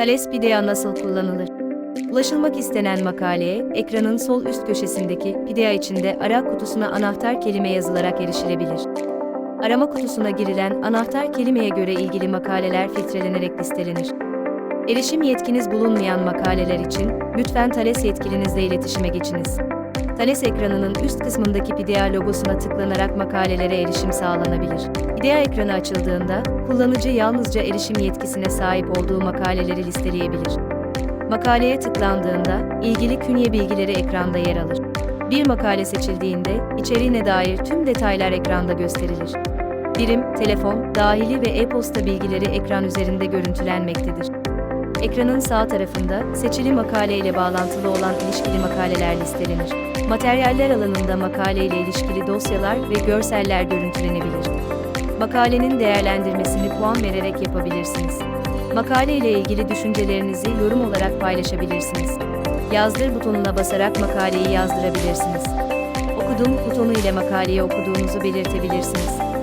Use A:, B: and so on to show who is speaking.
A: Thales nasıl kullanılır? Ulaşılmak istenen makaleye, ekranın sol üst köşesindeki PDA içinde ara kutusuna anahtar kelime yazılarak erişilebilir. Arama kutusuna girilen anahtar kelimeye göre ilgili makaleler filtrelenerek listelenir. Erişim yetkiniz bulunmayan makaleler için lütfen Thales yetkilinizle iletişime geçiniz. Thales ekranının üst kısmındaki PDA logosuna tıklanarak makalelere erişim sağlanabilir. PDA ekranı açıldığında, kullanıcı yalnızca erişim yetkisine sahip olduğu makaleleri listeleyebilir. Makaleye tıklandığında, ilgili künye bilgileri ekranda yer alır. Bir makale seçildiğinde, içeriğine dair tüm detaylar ekranda gösterilir. Birim, telefon, dahili ve e-posta bilgileri ekran üzerinde görüntülenmektedir. Ekranın sağ tarafında seçili makale ile bağlantılı olan ilişkili makaleler listelenir. Materyaller alanında makale ile ilişkili dosyalar ve görseller görüntülenebilir. Makalenin değerlendirmesini puan vererek yapabilirsiniz. Makale ile ilgili düşüncelerinizi yorum olarak paylaşabilirsiniz. Yazdır butonuna basarak makaleyi yazdırabilirsiniz. Okudum butonu ile makaleyi okuduğunuzu belirtebilirsiniz.